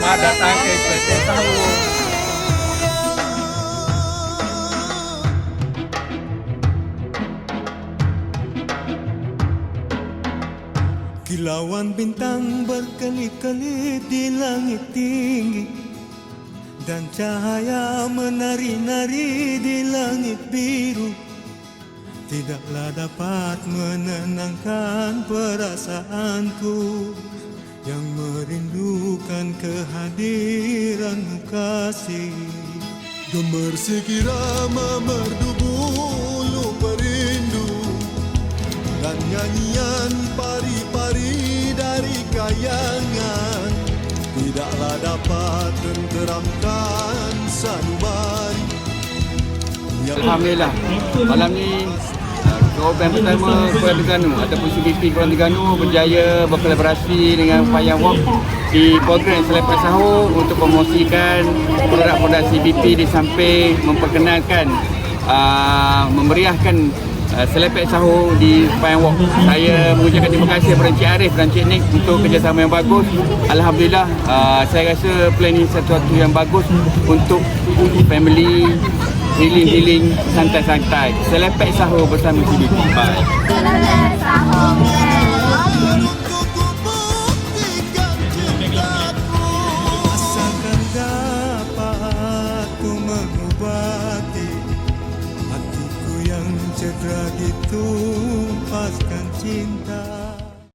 Selamat datang ke Sahur. Kilauan bintang berkelip-kelip di langit tinggi Dan cahaya menari-nari di langit biru Tidaklah dapat menenangkan perasaanku Yang merindukan kehadiranmu kasih. Gemersik irama merdu bulu perindu. Dan nyanyian pari-pari dari kayangan. Tidaklah dapat tenteramkan sanubari. Yang Alhamdulillah. Malam ni uh, Korban pertama Kuala Terengganu. Ataupun CBP Kuala Terengganu Berjaya berkolaborasi dengan Payang Walk Di program Selepas Sahur Untuk promosikan Produk-produk CBP Di samping memperkenalkan uh, Memeriahkan uh, Selepek Sahur di Payang Walk Saya mengucapkan terima kasih kepada Encik Arif dan Encik Nik Untuk kerjasama yang bagus. Alhamdulillah uh, Saya rasa plan ini sesuatu yang bagus Untuk family healing-healing santai-santai. Selepek sahur bersama CBP. Bye. mengobati Hatiku yang cedera ditumpaskan cinta